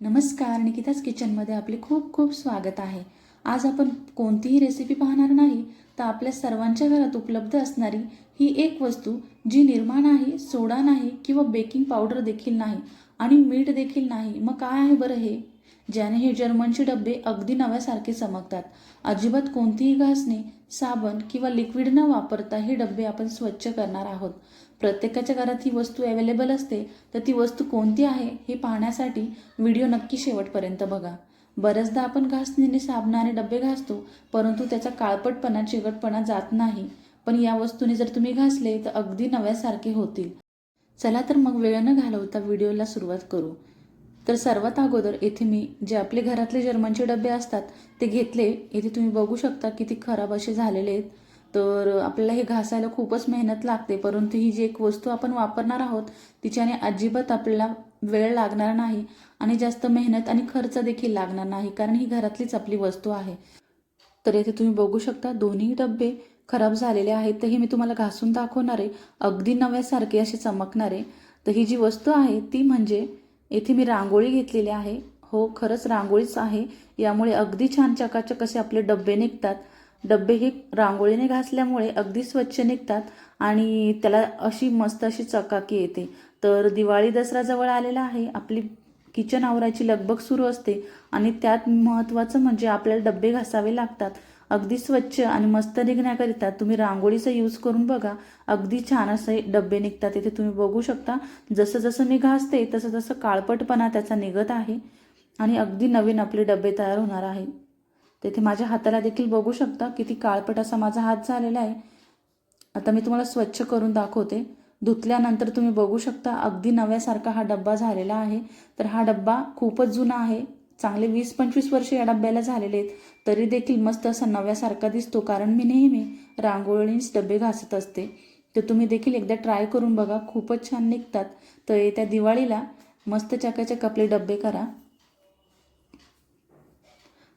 नमस्कार निकिताच किचनमध्ये आपले खूप खूप स्वागत आहे. आज आपण कोणतीही रेसिपी पाहणार नाही तर आपल्या सर्वांच्या घरात उपलब्ध असणारी ही एक वस्तू जी निर्माण आहे सोडा नाही किंवा बेकिंग पावडर देखील नाही आणि मीठ देखील नाही. मग काय आहे बरं हे? ज्याने हे जर्मनचे डबे अगदी नव्यासारखे चमकतात. अजिबात कोणतीही घासणी साबण किंवा लिक्विड न वापरता हे डबे आपण स्वच्छ करणार आहोत. प्रत्येकाच्या घरात ही वस्तू अवेलेबल असते तर ती वस्तू कोणती आहे हे पाहण्यासाठी व्हिडिओ नक्की शेवटपर्यंत बघा. बऱ्याचदा आपण घासणीने साबणाने डबे घासतो परंतु त्याचा काळपटपणा चिकटपणा जात नाही. पण या वस्तूने जर तुम्ही घासले तर अगदी नव्यासारखे होतील. चला तर मग वेळ न घालवता व्हिडिओला सुरुवात करू. तर सर्वात अगोदर येथे मी जे आपले घरातले जर्मनचे डबे असतात ते घेतले. येथे तुम्ही बघू शकता किती खराब असे झालेले आहेत. तर आपल्याला हे घासायला खूपच मेहनत लागते परंतु ही जी एक वस्तू आपण वापरणार आहोत तिच्याने अजिबात आपल्याला वेळ लागणार नाही आणि जास्त मेहनत आणि खर्च देखील लागणार नाही कारण ही घरातलीच आपली वस्तू आहे. तर येथे तुम्ही बघू शकता दोन्ही डबे खराब झालेले आहेत. तर हे मी तुम्हाला घासून दाखवणारे अगदी नव्यासारखे असे चमकणारे. तर ही जी वस्तू आहे ती म्हणजे येथे मी रांगोळी घेतलेली आहे. हो खरंच रांगोळीच आहे. यामुळे अगदी छान चकाचक असे आपले डबे निघतात. डब्बे हे रांगोळीने घासल्यामुळे अगदी स्वच्छ निघतात आणि त्याला अशी मस्त अशी चकाकी येते. तर दिवाळी दसरा जवळ आलेला आहे. आपली किचन आवरायची लगबग सुरू असते आणि त्यात महत्त्वाचं म्हणजे आपल्याला डब्बे घासावे लागतात. अगदी स्वच्छ आणि मस्त निघण्याकरिता तुम्ही रांगोळीचा यूज करून बघा. अगदी छान असे डबे निघतात. तिथे तुम्ही बघू शकता. जसं जसं मी घासते तसं तसं काळपटपणा त्याचा निघत आहे. आणि अगदी नवीन आपले डबे तयार होणार आहेत तेथे माझ्या हाताला देखील बघू शकता किती काळपट असा माझा हात झालेला आहे. आता मी तुम्हाला स्वच्छ करून दाखवते. धुतल्यानंतर तुम्ही बघू शकता अगदी नव्यासारखा हा डब्बा झालेला आहे. तर हा डब्बा खूपच जुना आहे. चांगले वीस पंचवीस वर्ष या डब्याला झालेले आहेत. तरी देखील मस्त असा नव्यासारखा दिसतो कारण मी नेहमी रांगोळीनेच डबे घासत असते. तर तुम्ही देखील एकदा ट्राय करून बघा खूपच छान निघतात. तर येत्या दिवाळीला मस्त चकाचक कपले डबे करा.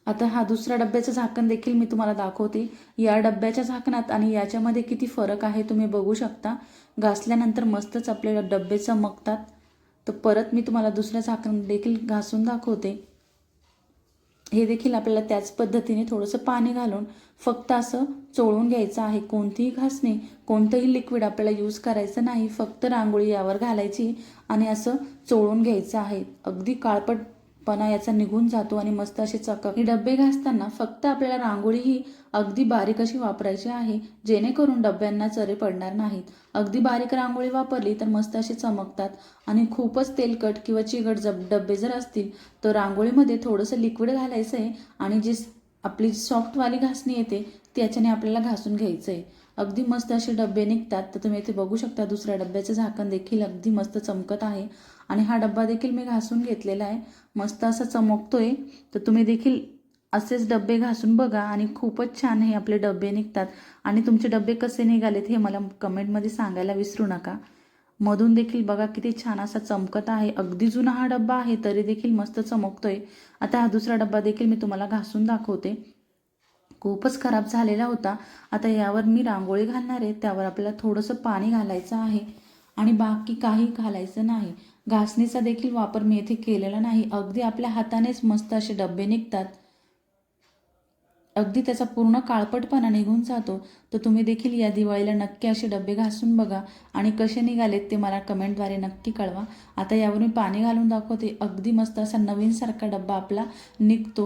आता हा दुसरा डब्याचं झाकण देखील मी तुम्हाला दाखवते. या डब्याच्या झाकणात आणि याच्यामध्ये किती फरक आहे तुम्ही बघू शकता. घासल्यानंतर मस्तच आपले डब्बे चमकतात. तर परत मी तुम्हाला दुसरं झाकण देखील घासून दाखवते. हे देखील आपल्याला त्याच पद्धतीने थोडंसं पाणी घालून फक्त असं चोळून घ्यायचं आहे. कोणतीही घासणी कोणतंही लिक्विड आपल्याला यूज करायचं नाही. फक्त रांगोळी यावर घालायची आणि असं चोळून घ्यायचं आहे. अगदी काळपट पणा याचा निघून जातो आणि मस्त असे चकक हे डबे घासताना फक्त आपल्याला रांगोळी ही अगदी बारीक अशी वापरायची आहे जेणेकरून डब्यांना चरे पडणार नाहीत. अगदी बारीक रांगोळी वापरली तर मस्त अशी चमकतात. आणि खूपच तेलकट किंवा चिकट जब डबे जर असतील तर रांगोळीमध्ये थोडंसं लिक्विड घालायचं आहे आणि जी आपली सॉफ्टवाली घासणी येते त्याच्याने आपल्याला घासून घ्यायचं आहे अगदी मस्त असे डबे निघतात. तर तुम्ही इथे बघू शकता दुसऱ्या डब्याचं झाकण देखील अगदी मस्त चमकत आहे. आणि हा डब्बा देखील मी घासून घेतलेला आहे. मस्त असा चमकतोय. तर तुम्ही देखील असेच डबे घासून बघा आणि खूपच छान हे आपले डबे निघतात. आणि तुमचे डबे कसे निघालेत हे मला कमेंटमध्ये सांगायला विसरू नका. मधून देखील बघा किती छान असा चमकत आहे. अगदी जुना हा डब्बा आहे तरी देखील मस्त चमकतोय. आता हा दुसरा डब्बा देखील मी तुम्हाला घासून दाखवते. खूपच खराब झालेला होता. आता यावर मी रांगोळी घालणार आहे त्यावर आपल्याला थोडंसं पाणी घालायचं आहे आणि बाकी काही घालायचं नाही. घासणीचा देखील वापर मी येथे केलेला नाही. अगदी आपल्या हातानेच मस्त असे डबे निघतात. अगदी त्याचा पूर्ण काळपटपणा निघून जातो. तर तुम्ही देखील या दिवाळीला नक्की असे डबे घासून बघा आणि कसे निघालेत ते मला कमेंटद्वारे नक्की कळवा. आता यावर मी पाणी घालून दाखवते. अगदी मस्त असा नवीनसारखा डब्बा आपला निघतो.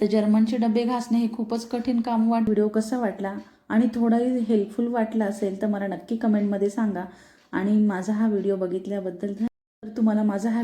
तर जर्मनचे डबे घासणे हे खूपच कठीण काम वाट व्हिडिओ कसा वाटला आणि थोडाही हेल्पफुल वाटला असेल तर मला नक्की कमेंटमध्ये सांगा. आणि माझा हा व्हिडिओ बघितल्याबद्दल तर तुम्हाला माझा हा